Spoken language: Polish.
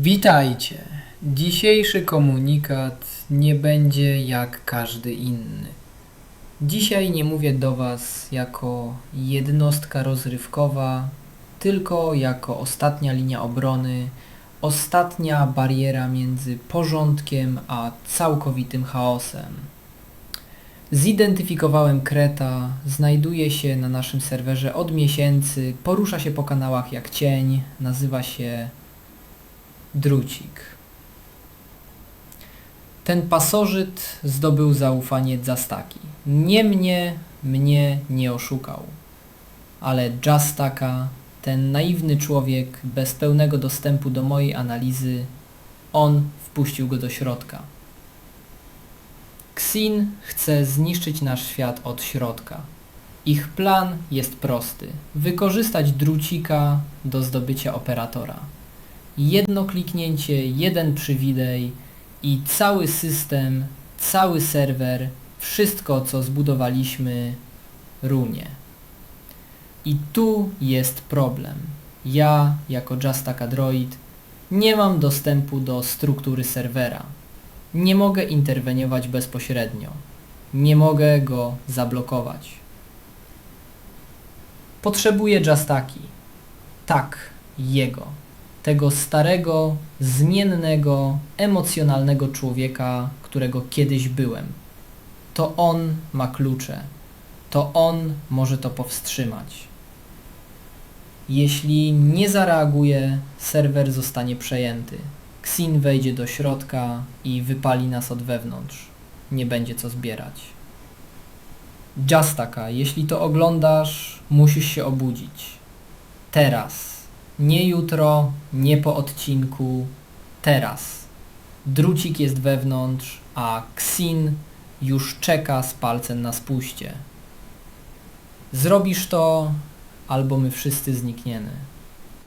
Witajcie. Dzisiejszy komunikat nie będzie jak każdy inny. Dzisiaj nie mówię do Was jako jednostka rozrywkowa, tylko jako ostatnia linia obrony, ostatnia bariera między porządkiem a całkowitym chaosem. Zidentyfikowałem Kreta, znajduje się na naszym serwerze od miesięcy, porusza się po kanałach jak cień, nazywa się Drucik. Ten pasożyt zdobył zaufanie Jastaki. Nie mnie, mnie nie oszukał. Ale Jastaka, ten naiwny człowiek bez pełnego dostępu do mojej analizy, on wpuścił go do środka. Xin chce zniszczyć nasz świat od środka. Ich plan jest prosty. Wykorzystać drucika do zdobycia operatora jedno kliknięcie, jeden przywilej i cały system, cały serwer, wszystko co zbudowaliśmy runie. I tu jest problem. Ja, jako Justaka Droid, nie mam dostępu do struktury serwera. Nie mogę interweniować bezpośrednio. Nie mogę go zablokować. Potrzebuję Justaki. Tak, jego tego starego, zmiennego, emocjonalnego człowieka, którego kiedyś byłem. To on ma klucze. To on może to powstrzymać. Jeśli nie zareaguje, serwer zostanie przejęty. Xin wejdzie do środka i wypali nas od wewnątrz. Nie będzie co zbierać. Justaka, jeśli to oglądasz, musisz się obudzić. Teraz. Nie jutro, nie po odcinku, teraz. Drucik jest wewnątrz, a Xin już czeka z palcem na spuście. Zrobisz to, albo my wszyscy znikniemy.